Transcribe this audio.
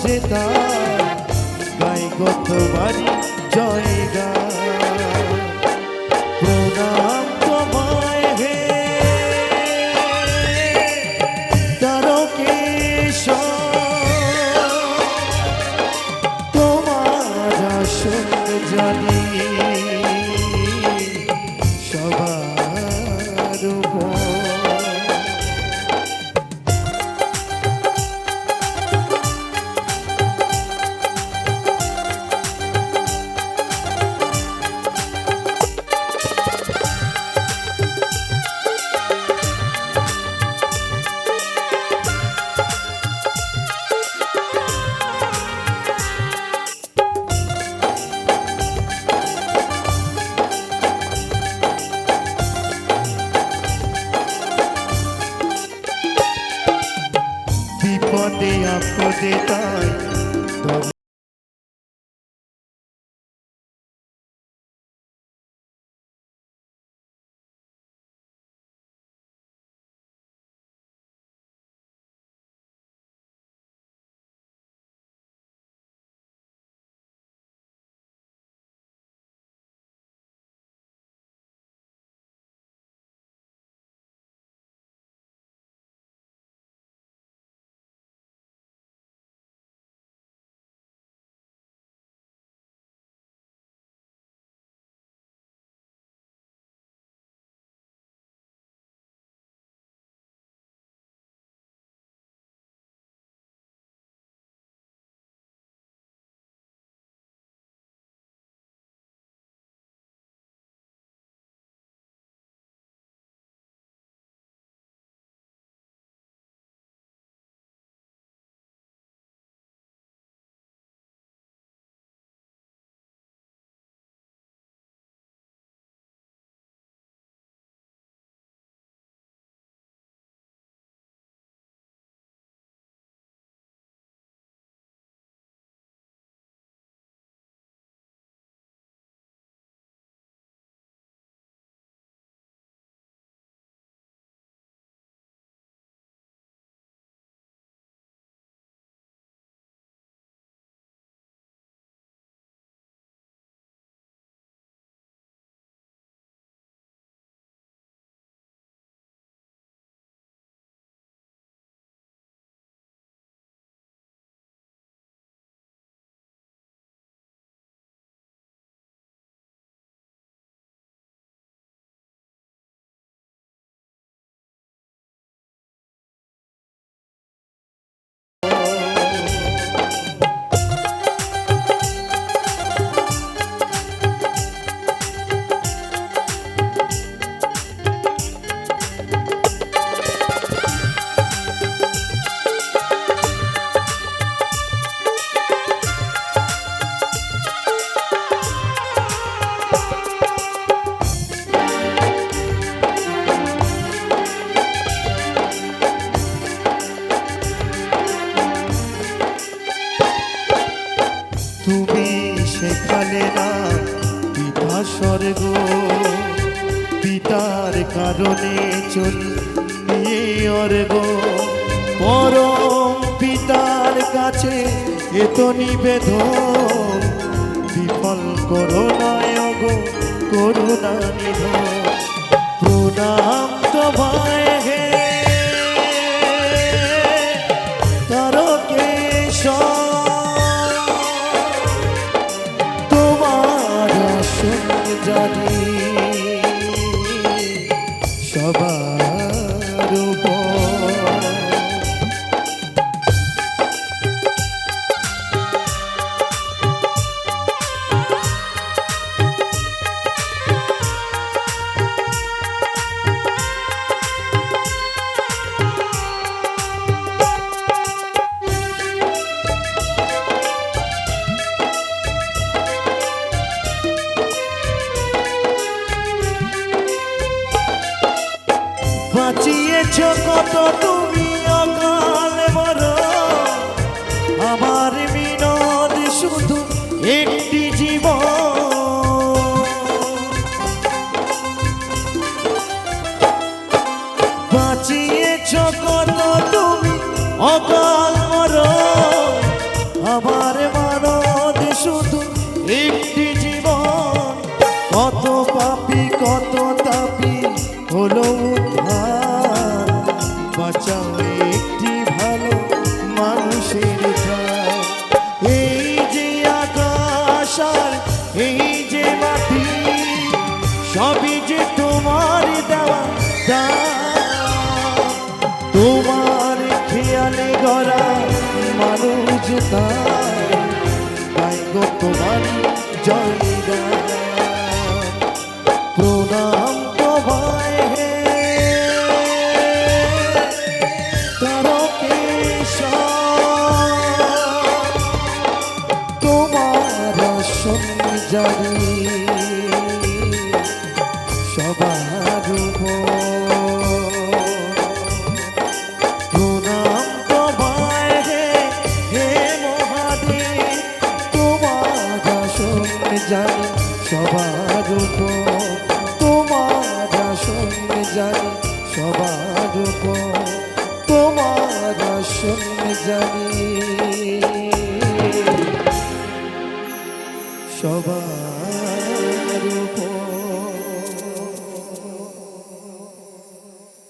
সে গাই গত বাড়ি জয় গা তুমি সেখানে না, পিতা স্বর্গ। পিতার কারণে চলি নিয়ে অর্গ। পরম পিতার কাছে এত নিবেদন। বিফল করোনায় গো করুণা নিধন। প্রণাম হে সবার বাঁচিয়েছ কত তুমি অকাল মর আমার বিনোদ শুধু একটি জীবন। বাঁচিয়েছ কত তুমি অকাল মর আমার তোমার খেয়ালে গড়া মানুষ তাই। গো তোমার জয় গান। প্রণাম তোমায় হে। তারকেশ্বর, তোমার আসন জানি জানি সবার তোমার আসন জানি সবার তোমার আসন জানি সবার